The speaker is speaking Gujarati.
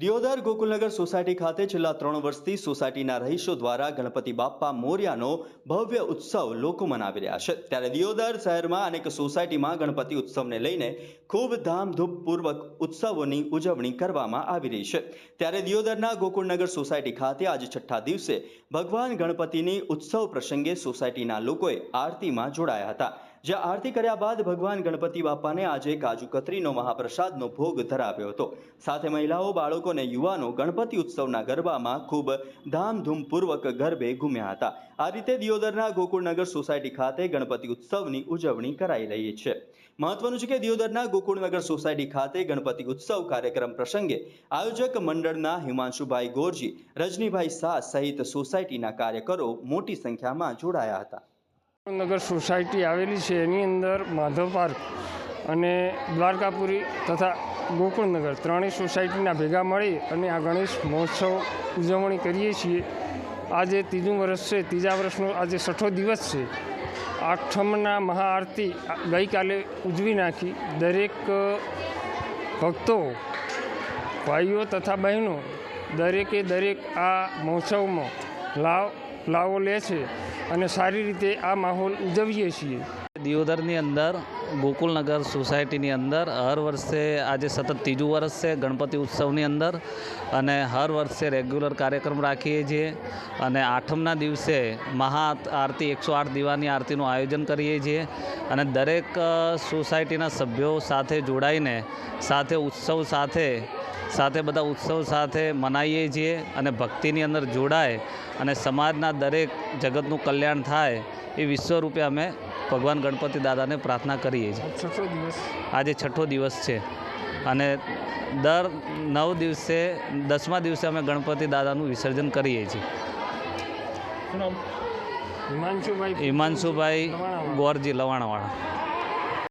દિયોદર ગોકુલનગર સોસાયટી ખાતે છેલ્લા ત્રણ વર્ષથી સોસાયટીના રહીશો દ્વારા ગણપતિ બાપ્પા મોર્યાનો ભવ્ય ઉત્સવ લોકો મનાવી રહ્યા છે. ત્યારે દિયોદર શહેરમાં અનેક સોસાયટીમાં ગણપતિ ઉત્સવને લઈને ખૂબ ધામધૂમપૂર્વક ઉત્સવોની ઉજવણી કરવામાં આવી રહી છે. ત્યારે દિયોદરના ગોકુળનગર સોસાયટી ખાતે આજે છઠ્ઠા દિવસે ભગવાન ગણપતિની ઉત્સવ પ્રસંગે સોસાયટીના લોકોએ આરતીમાં જોડાયા હતા. જ્યાં આરતી કર્યા બાદ ભગવાન ગણપતિ બાપાને આજે કાજુ કતરીનો મહાપ્રસાદનો ભોગ ધરાવ્યો હતો. સાથે મહિલાઓ, બાળકો અને યુવાનો ગણપતિ ઉત્સવના ગરબામાં ખૂબ ધામધૂમપૂર્વક ગરબે ઘૂમ્યા હતા. આ રીતે દિયોદરના ગોકુળનગર સોસાયટી ખાતે ગણપતિ ઉત્સવની ઉજવણી કરાઈ રહી છે. મહત્વનું છે કે દિયોદરના ગોકુળનગર સોસાયટી ખાતે ગણપતિ ઉત્સવ કાર્યક્રમ પ્રસંગે આયોજક મંડળના હિમાંશુભાઈ ગોરજી, રજનીભાઈ શાહ સહિત સોસાયટીના કાર્યકરો મોટી સંખ્યામાં જોડાયા હતા. નગર સોસાયટી આવેલી છે, એની અંદર માધવ પાર્ક અને દ્વારકાપુરી તથા ગોકુળનગર ત્રણેય સોસાયટીના ભેગા મળી અને આ ગણેશ મહોત્સવ ઉજવણી કરીએ છીએ. આજે ત્રીજું વર્ષ છે, ત્રીજા વર્ષનો આજે છઠ્ઠો દિવસ છે. આઠમના મહાઆરતી ગઈકાલે ઉજવી નાખી. દરેક ભક્તો, ભાઈઓ તથા બહેનો દરેકે દરેક આ મહોત્સવમાં લાવ લાવો લે છે અને સારી રીતે આ માહોલ ઉજવીએ છીએ. દિયોદરની અંદર ગોકુલનગર સોસાયટીની અંદર હર વર્ષે આજે સતત ત્રીજું વર્ષ છે ગણપતિ ઉત્સવની અંદર અને હર વર્ષે રેગ્યુલર કાર્યક્રમ રાખીએ છીએ અને આઠમના દિવસે મહા આરતી એકસો આઠ દીવાની આરતીનું આયોજન કરીએ છીએ અને દરેક સોસાયટીના સભ્યો સાથે જોડાઈને સાથે ઉત્સવ સાથે સાથે બધા ઉત્સવ સાથે મનાવીએ છીએ અને ભક્તિની અંદર જોડાય અને સમાજના દરેક જગતનું કલ્યાણ થાય એ વિશ્વરૂપે અમે ભગવાન ગણપતિ દાદાને પ્રાર્થના કરીએ છીએ. છઠ્ઠો દિવસ. આજે છઠ્ઠો દિવસ છે અને દર નવ દિવસે દસમા દિવસે અમે ગણપતિ દાદાનું વિસર્જન કરીએ છીએ. હિમાંશુભાઈ હિમાંશુભાઈ ગોરજી લવાણાવાળા.